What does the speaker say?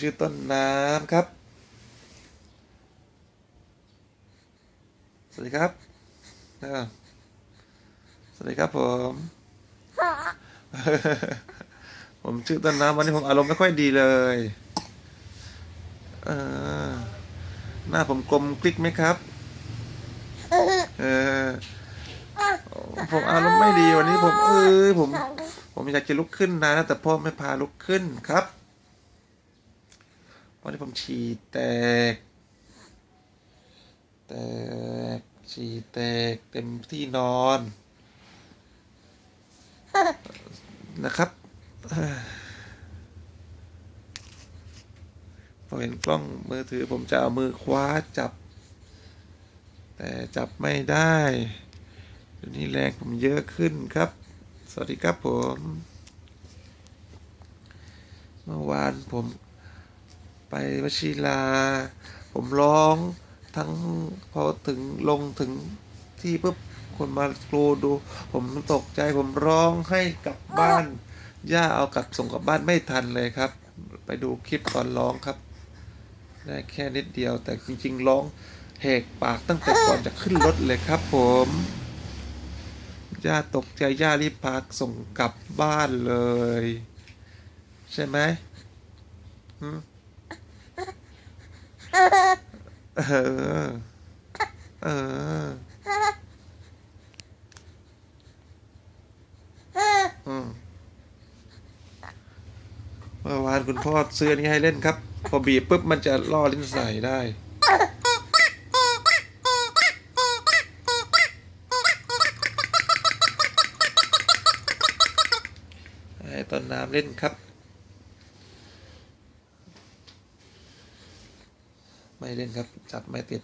ชื่อต้นน้ำครับ สวัสดีครับอ่าสวัสดีครับผม ผมชื่อต้นน้ำวันนี้ผมอารมณ์ไม่ค่อยดีเลยเออหน้าผมกลมกลิกไหมครับ เออ ผมอารมณ์ไม่ดีวันนี้ผมเออผม ผมอยากจะลุกขึ้นนะแต่พ่อไม่พาลุกขึ้นครับ วันนี้ผมฉี่แตก แตก ฉี่แตกเต็มที่นอนนะครับพอเห็นกล้องมือถือผมจะเอามือคว้าจับ แต่จับไม่ได้เดี๋ยวนี้แรงผมเยอะขึ้นครับ สวัสดีครับผม เมื่อวานผม ไปวชิราผมร้องทั้งพอถึงลงถึงที่ปุ๊บคนมากรูดู ผมตกใจผมร้องให้กลับบ้าน ย่าเอากลับส่งกลับบ้านไม่ทันเลยครับ ไปดูคลิปตอนร้องครับ ได้แค่นิดเดียวแต่จริงๆร้องแหกปากตั้งแต่ก่อนจะขึ้นรถเลยครับผม ย่าตกใจย่ารีบพาส่งกลับบ้านเลย ใช่ไหมหืม เออ เอออืมเมื่อวานคุณพ่อซื้อนนี้ให้เล่นครับ พอบีบปุ๊บมันจะล่อลิ้นใส่ได้ให้ต้นน้ำเล่นครับ ไม่เล่นครับ จับไม่ติด